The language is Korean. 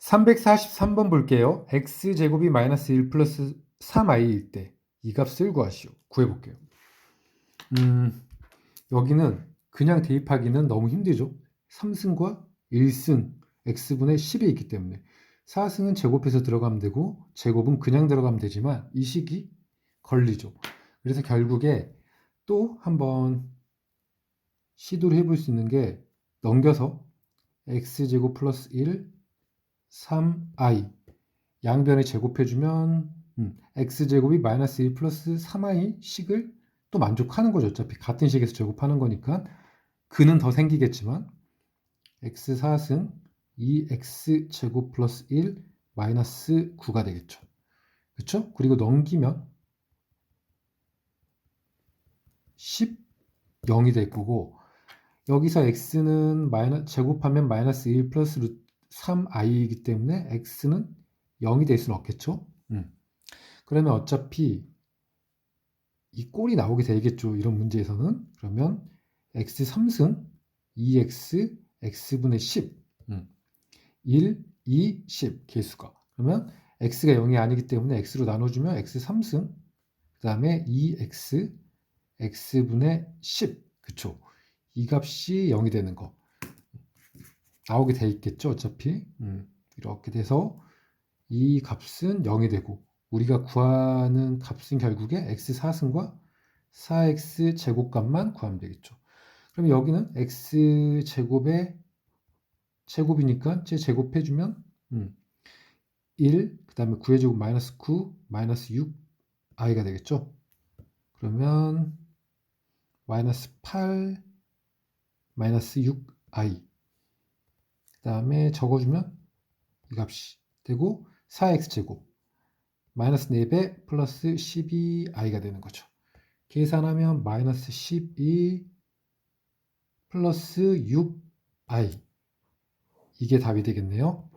343번 볼게요. x제곱이 마이너스 1 플러스 3i일 때 이 값을 구하시오. 구해볼게요. 음, 여기는 그냥 대입하기는 너무 힘들죠. 3승과 1승 x분의 10이 있기 때문에 4승은 제곱해서 들어가면 되고 제곱은 그냥 들어가면 되지만 이 식이 걸리죠. 그래서 결국에 또 한번 시도를 해볼 수 있는 게 넘겨서 x제곱 플러스 1 3i 양변에 제곱해주면 음, x제곱이 마이너스 1 플러스 3i 식을 또 만족하는 거죠. 어차피 같은 식에서 제곱하는 거니까 그는 더 생기겠지만 x 4승 2x 제곱 플러스 1 마이너스 9가 되겠죠. 그렇죠? 그리고 넘기면 10 0이 될 거고 여기서 x는 마이너 제곱하면 마이너스 1 플러스 루트 3i이기 때문에 x는 0이 될 수는 없겠죠. 음. 그러면 어차피 이 꼴이 나오게 되겠죠. 이런 문제에서는 그러면 x 3승 2x x분의 10 음. 1, 2, 10 개수가 그러면 x가 0이 아니기 때문에 x로 나눠주면 x 3승 그 다음에 2x x분의 10 그쵸 이 값이 0이 되는 거 나오게 돼 있겠죠 어차피? 음, 이렇게 돼서 이 값은 0이 되고 우리가 구하는 값은 결국에 x 4승과 4x 제곱값만 구하면 되겠죠. 그럼 여기는 x 제곱의 제곱이니까 제 제곱해주면 음, 1, 그 다음에 9의 제곱 마이너스 9, 마이너스 6 i가 되겠죠. 그러면 마이너스 8 마이너스 6i 그 다음에 적어주면 이 값이 되고 4x제곱 마이너스 4배 플러스 12i가 되는 거죠. 계산하면 마이너스 12 플러스 6i 이게 답이 되겠네요.